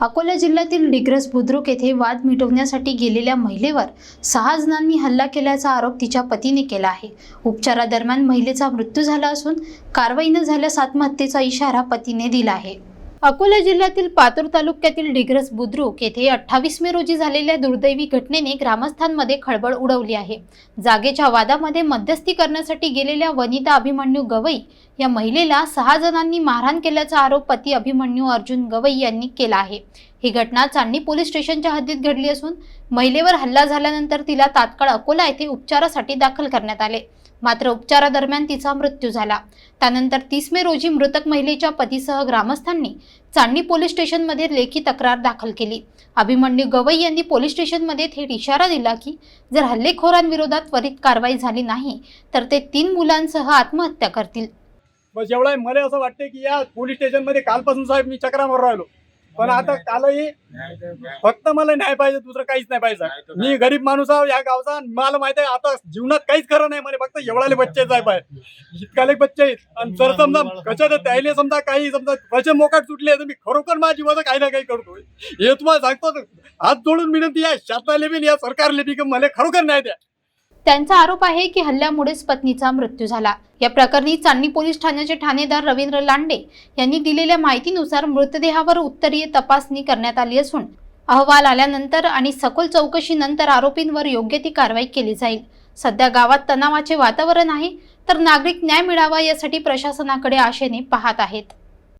अकोला जिल्ह्यातील डिग्रस बुद्रुक येथे वाद मिटवण्यासाठी गेलेल्या महिलेवर सहा जणांनी हल्ला केल्याचा आरोप तिच्या पतीने केला आहे. उपचारादरम्यान महिलेचा मृत्यू झाला असून कारवाई न झाल्यास आत्महत्येचा इशारा पतीने दिला आहे. अकोला जिल्ह्यातील पातूर तालुक्यातील डिग्रस बुद्रुक येथे अठ्ठावीस मे रोजी झालेल्या दुर्दैवी घटनेने ग्रामस्थांमध्ये खळबळ उडवली आहे. जागेच्या वादामध्ये मध्यस्थी करण्यासाठी गेलेल्या वनिता अभिमन्यू गवई या महिलेला सहा जणांनी मारहाण केल्याचा आरोप पती अभिमन्यू अर्जुन गवई यांनी केला आहे. ही घटना चांदणी पोलीस स्टेशनच्या हद्दीत घडली असून महिलेवर हल्ला झाल्यानंतर तिला तात्काळ अकोला येथे उपचारासाठी दाखल करण्यात आले. मात्र उपचारादरम्यान तिचा मृत्यू झाला. त्यानंतर तीस मे रोजी मृतक महिलेच्या पतीसह ग्रामस्थांनी चांदणी पोलीस स्टेशनमध्ये लेखी तक्रार दाखल केली. अभिमन्यू गवई यांनी पोलीस स्टेशनमध्ये थेट इशारा दिला की जर हल्लेखोरांविरोधात त्वरित कारवाई झाली नाही तर ते तीन मुलांसह आत्महत्या करतील. बस एवढं मला असं वाटतं की या पोलीस स्टेशनमध्ये कालपासून साहेब मी चक्रा राहिलो. पण आता कालही फक्त मला न्याय पाहिजे दुसरं काहीच नाही पाहिजे. मी गरीब माणूस आहो या गावचा मला माहिती आहे आता जीवनात काहीच खरं नाही मला फक्त एवढाले बच्चे साहेब आहे. इतकाले बच्चे आहेत. आणि जर समजा कशा त्याले समजा काही समजा कसे मोकाट सुटले तर मी खरोखर माझ्या जीवाचं काही ना काही करतोय हे तुम्हाला सांगतो हात जोडून विनंती आहे शासनाले बी या सरकारले बी की मला खरोखर न्याय द्या. त्यांचा आरोप आहे की हल्ल्यामुळेच पत्नीचा मृत्यू झाला. या प्रकरणी चांदणी पोलीस ठाण्याचे ठाणेदार रवींद्र लांडे यांनी दिलेल्या माहितीनुसार मृतदेहावर उत्तरीय तपासणी करण्यात आली असून अहवाल आल्यानंतर आणि सखोल चौकशीनंतर आरोपींवर योग्य ती कारवाई केली जाईल. सध्या गावात तणावाचे वातावरण आहे तर नागरिक न्याय मिळावा यासाठी प्रशासनाकडे आशेने पाहत आहेत.